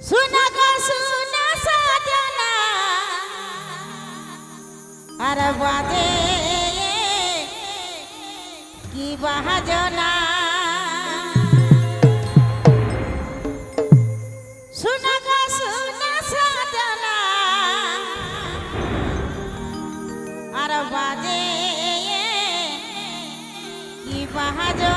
সুনা গো সুনা সাজনা আর বাদে কি বাহাজনা সুনা গো সুনা সাজনা আর বাদে কি বাহাজনা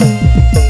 Música